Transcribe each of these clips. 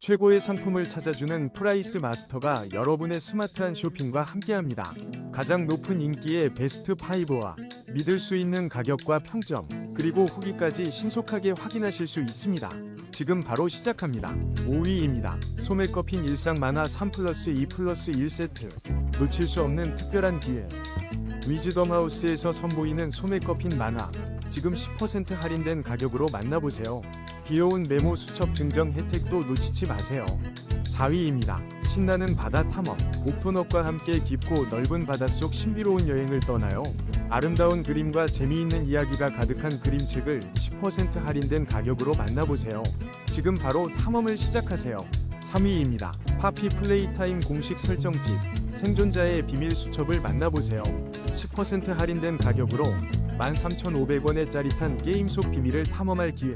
최고의 상품을 찾아주는 프라이스 마스터가 여러분의 스마트한 쇼핑과 함께합니다. 가장 높은 인기의 베스트 5와 믿을 수 있는 가격과 평점, 그리고 후기까지 신속하게 확인하실 수 있습니다. 지금 바로 시작합니다. 5위입니다. 소매커핀 일상 만화 3 플러스 2 플러스 1세트. 놓칠 수 없는 특별한 기회. 위즈덤 하우스에서 선보이는 소매커핀 만화. 지금 10% 할인된 가격으로 만나보세요. 귀여운 메모 수첩 증정 혜택도 놓치지 마세요. 4위입니다. 신나는 바다 탐험. 옥토넛과 함께 깊고 넓은 바닷속 신비로운 여행을 떠나요. 아름다운 그림과 재미있는 이야기가 가득한 그림책을 10% 할인된 가격으로 만나보세요. 지금 바로 탐험을 시작하세요. 3위입니다. 파피 플레이타임 공식 설정집. 생존자의 비밀 수첩을 만나보세요. 10% 할인된 가격으로 13,500원의 짜릿한 게임 속 비밀을 탐험할 기회.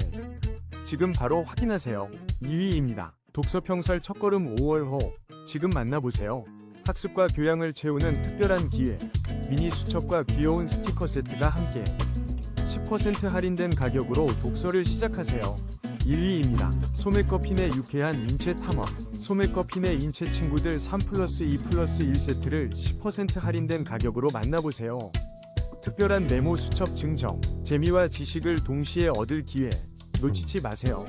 지금 바로 확인하세요. 2위입니다. 독서평살 첫걸음 5월호. 지금 만나보세요. 학습과 교양을 채우는 특별한 기회. 미니 수첩과 귀여운 스티커 세트가 함께 10% 할인된 가격으로 독서를 시작하세요. 1위입니다. 소매커핀의 유쾌한 인체 탐험. 소매커핀의 인체 친구들 3 플러스 2 플러스 1 세트를 10% 할인된 가격으로 만나보세요. 특별한 메모 수첩 증정, 재미와 지식을 동시에 얻을 기회. 놓치지 마세요.